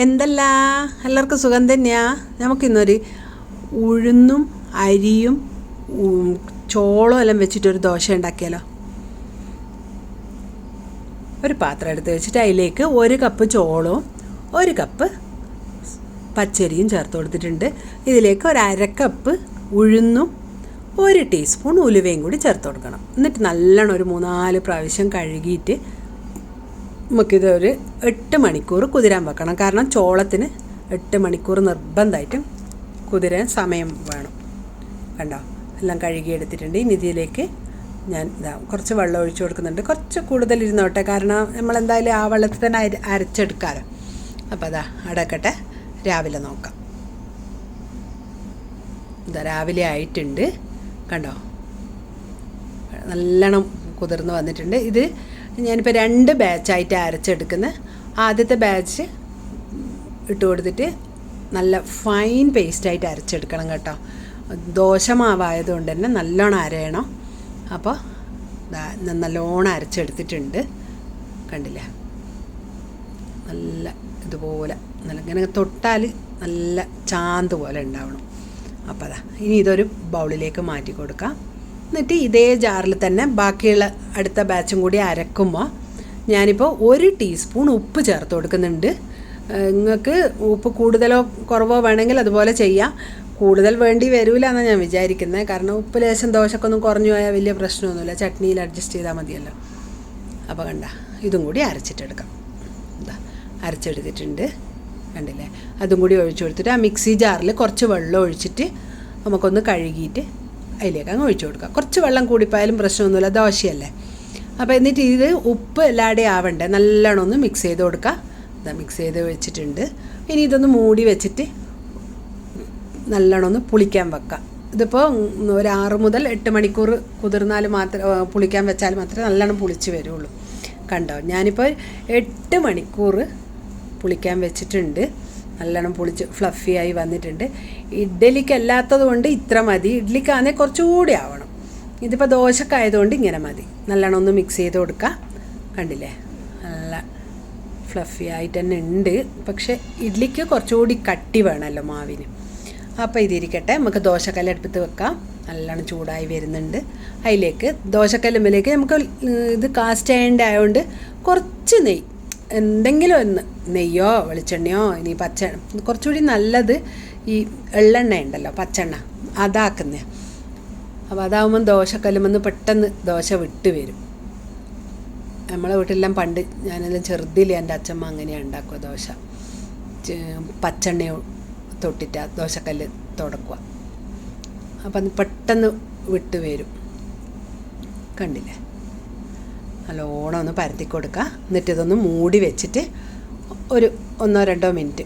എന്തല്ല? എല്ലാവർക്കും സുഖം തന്നെയാ. നമുക്കിന്നൊരു ഉഴുന്നും അരിയും ചോളം എല്ലാം വെച്ചിട്ടൊരു ദോശ ഉണ്ടാക്കിയാലോ? ഒരു പാത്രം എടുത്ത് വെച്ചിട്ട് അതിലേക്ക് ഒരു കപ്പ് ചോളവും ഒരു കപ്പ് പച്ചരിയും ചേർത്ത് കൊടുത്തിട്ടുണ്ട്. ഇതിലേക്ക് ഒരു അര കപ്പ് ഉഴുന്നും ഒരു ടീസ്പൂൺ ഉലുവയും കൂടി ചേർത്ത് കൊടുക്കണം. എന്നിട്ട് നല്ലോണം ഒരു മൂന്നാൽ പ്രാവശ്യം കഴുകിയിട്ട് നമുക്കിത് ഒരു എട്ട് മണിക്കൂർ കുതിരാൻ വെക്കണം. കാരണം ചോളത്തിന് എട്ട് മണിക്കൂർ നിർബന്ധമായിട്ടും കുതിരാൻ സമയം വേണം. കണ്ടോ? എല്ലാം കഴുകി എടുത്തിട്ടുണ്ട് ഇനി ഇതിലേക്ക് ഞാൻ ഇതാ കുറച്ച് വെള്ളം ഒഴിച്ചു കൊടുക്കുന്നുണ്ട്. കുറച്ച് കൂടുതൽ ഇരുന്നോട്ടെ. കാരണം നമ്മളെന്തായാലും ആ വെള്ളത്തിൽ തന്നെ അര അരച്ചെടുക്കാമല്ലോ അപ്പോൾ അതാ അടക്കട്ടെ. രാവിലെ നോക്കാം. ഇതാ രാവിലെ ആയിട്ടുണ്ട്. കണ്ടോ? നല്ലോണം കുതിർന്ന് വന്നിട്ടുണ്ട്. ഇത് ഞാനിപ്പോൾ രണ്ട് ബാച്ചായിട്ട് അരച്ചെടുക്കുന്ന. ആദ്യത്തെ ബാച്ച് ഇട്ട് കൊടുത്തിട്ട് നല്ല ഫൈൻ പേസ്റ്റായിട്ട് അരച്ചെടുക്കണം കേട്ടോ. ദോശമാവായതുകൊണ്ട് തന്നെ നല്ലോണം അരയണം. അപ്പോൾ നല്ലോണം അരച്ചെടുത്തിട്ടുണ്ട്. കണ്ടില്ലേ? നല്ല ഇതുപോലെ നല്ല ഇങ്ങനെ തൊട്ടാൽ നല്ല ചാന്ത് പോലെ ഉണ്ടാവണം. അപ്പോൾ അതാ ഇനി ഇതൊരു ബൗളിലേക്ക് മാറ്റി കൊടുക്കാം. എന്നിട്ട് ഇതേ ജാറിൽ തന്നെ ബാക്കിയുള്ള അടുത്ത ബാച്ചും കൂടി അരക്കുമ്പോൾ ഞാനിപ്പോൾ ഒരു ടീസ്പൂൺ ഉപ്പ് ചേർത്ത് കൊടുക്കുന്നുണ്ട്. നിങ്ങൾക്ക് ഉപ്പ് കൂടുതലോ കുറവോ വേണമെങ്കിൽ അതുപോലെ ചെയ്യാം. കൂടുതൽ വേണ്ടി വരില്ല എന്നാണ് ഞാൻ വിചാരിക്കുന്നത്. കാരണം ഉപ്പ് ലേശം ദോശക്കൊന്നും കുറഞ്ഞു പോയാൽ വലിയ പ്രശ്നമൊന്നുമില്ല. ചട്നിയിൽ അഡ്ജസ്റ്റ് ചെയ്താൽ മതിയല്ലോ. അപ്പോൾ കണ്ട ഇതും കൂടി അരച്ചിട്ടെടുക്കാം എന്താ അരച്ചെടുത്തിട്ടുണ്ട്. കണ്ടില്ലേ? അതും കൂടി ഒഴിച്ചു കൊടുത്തിട്ട് ആ മിക്സി ജാറിൽ കുറച്ച് വെള്ളം ഒഴിച്ചിട്ട് നമുക്കൊന്ന് കഴുകിയിട്ട് അതിലേക്ക് അങ്ങ് ഒഴിച്ചു കൊടുക്കുക. കുറച്ച് വെള്ളം കൂടിപ്പോയാലും പ്രശ്നമൊന്നുമില്ല. ദോശയല്ലേ. അപ്പോൾ എന്നിട്ട് ഇത് ഉപ്പ് എല്ലാവരുടെയും ആവണ്ടേ? നല്ലോണം ഒന്ന് മിക്സ് ചെയ്ത് കൊടുക്കുക. ഇതാ മിക്സ് ചെയ്ത് വെച്ചിട്ടുണ്ട്. ഇനി ഇതൊന്ന് മൂടി വെച്ചിട്ട് നല്ലോണം ഒന്ന് പുളിക്കാൻ വെക്കുക. ഇതിപ്പോൾ ഒരു ആറ് മുതൽ എട്ട് മണിക്കൂർ കുതിർന്നാൽ മാത്രം പുളിക്കാൻ വെച്ചാൽ മാത്രമേ നല്ലോണം പുളിച്ച് വരുള്ളൂ. കണ്ടോ? ഞാനിപ്പോൾ എട്ട് മണിക്കൂർ പുളിക്കാൻ വെച്ചിട്ടുണ്ട്. നല്ലോണം പൊളിച്ച് ഫ്ലഫി ആയി വന്നിട്ടുണ്ട്. ഇഡ്ഡലിക്ക് അല്ലാത്തത് കൊണ്ട് ഇത്ര മതി. ഇഡ്ഡലിക്കാണെങ്കിൽ കുറച്ചുകൂടി ആവണം. ഇതിപ്പോൾ ദോശക്കായതുകൊണ്ട് ഇങ്ങനെ മതി. നല്ലോണം ഒന്ന് മിക്സ് ചെയ്ത് കൊടുക്കുക കണ്ടില്ലേ? നല്ല ഫ്ലഫി ആയിട്ട് തന്നെ ഉണ്ട്. പക്ഷേ ഇഡ്ഡലിക്ക് കുറച്ചുകൂടി കട്ടി വേണമല്ലോ മാവിന്. അപ്പോൾ ഇതിരിക്കട്ടെ. നമുക്ക് ദോശക്കല്ല് അടുപ്പത്ത് വെക്കാം. നല്ലോണം ചൂടായി വരുന്നുണ്ട്. അതിലേക്ക് ദോശക്കല്ലുമ്പിലേക്ക് നമുക്ക് ഇത് കാസ്റ്റ് ചെയ്യേണ്ട ആയതുകൊണ്ട് കുറച്ച് നെയ്യ് എന്തെങ്കിലും ഒന്ന് നെയ്യോ വെളിച്ചെണ്ണയോ ഇനി പച്ച കുറച്ചുകൂടി നല്ലത് ഈ എള്ളെണ്ണ ഉണ്ടല്ലോ പച്ചെണ്ണ അതാക്കുന്ന. അപ്പോൾ അതാവുമ്പം ദോശക്കല്ലുമെന്ന് പെട്ടെന്ന് ദോശ വിട്ട് വരും. നമ്മളെ വീട്ടിലെല്ലാം പണ്ട് ഞാനെല്ലാം ചെറുതിൽ എന്റെ അച്ഛമ്മ അങ്ങനെയാണ് ഉണ്ടാക്കുക ദോശ. പച്ചെണ്ണ തൊട്ടിട്ട് ദോശക്കല്ല് തുടക്കുക. അപ്പം പെട്ടെന്ന് വിട്ട് വരും. കണ്ടില്ലേ? നല്ലോണം ഒന്ന് പരത്തി കൊടുക്കുക എന്നിട്ട് ഇതൊന്ന് മൂടി വെച്ചിട്ട് ഒരു ഒന്നോ രണ്ടോ മിനിറ്റ്.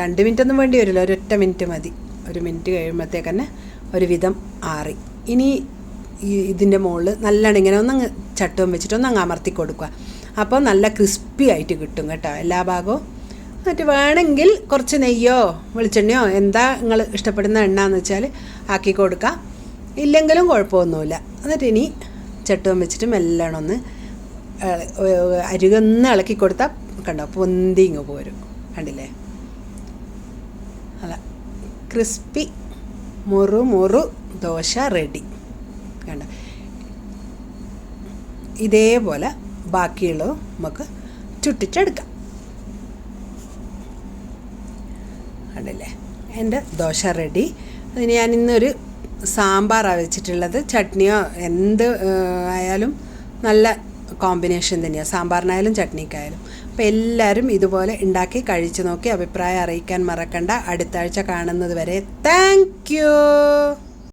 രണ്ട് മിനിറ്റ് ഒന്നും വേണ്ടി വരില്ല. ഒരൊറ്റ മിനിറ്റ് മതി. ഒരു മിനിറ്റ് കഴിയുമ്പോഴത്തേക്ക് തന്നെ ഒരുവിധം ആറി. ഇനി ഈ ഇതിന്റെ മുകളിൽ നല്ലോണം ഇങ്ങനെ ഒന്ന് ചട്ടവും വെച്ചിട്ട് ഒന്ന് അങ്ങ് അമർത്തി കൊടുക്കുക. അപ്പോൾ നല്ല ക്രിസ്പി ആയിട്ട് കിട്ടും കേട്ടോ എല്ലാ ഭാഗവും. എന്നിട്ട് വേണമെങ്കിൽ കുറച്ച് നെയ്യോ വെളിച്ചെണ്ണയോ എന്താ നിങ്ങൾ ഇഷ്ടപ്പെടുന്ന എണ്ണ എന്ന് വെച്ചാൽ ആക്കി കൊടുക്കുക ഇല്ലെങ്കിലും കുഴപ്പമൊന്നുമില്ല. എന്നിട്ട് ഇനി ചട്ടുവം വെച്ചിട്ട് മെല്ലണം ഒന്ന് അരികൊന്ന് ഇളക്കി കൊടുത്താൽ കണ്ടോ പൊന്തി ഇങ്ങ് പോരും. കണ്ടില്ലേ? അല്ല ക്രിസ്പി മുറു മുറു ദോശ റെഡി. കണ്ട? ഇതേപോലെ ബാക്കിയുള്ളത് നമുക്ക് ചുട്ടിച്ചെടുക്കാം. കണ്ടില്ലേ? എന്റെ ദോശ റെഡി. അതിന് ഞാൻ ഇന്നൊരു സാമ്പാറാണ് വെച്ചിട്ടുള്ളത്. ചട്നിയോ എന്ത് ആയാലും നല്ല കോമ്പിനേഷൻ തന്നെയാണ് സാമ്പാറിനായാലും ചട്നിക്കായാലും. അപ്പോൾ എല്ലാവരും ഇതുപോലെ ഉണ്ടാക്കി കഴിച്ചു നോക്കി അഭിപ്രായം അറിയിക്കാൻ മറക്കണ്ട. അടുത്ത ആഴ്ച കാണുന്നത് വരെ താങ്ക്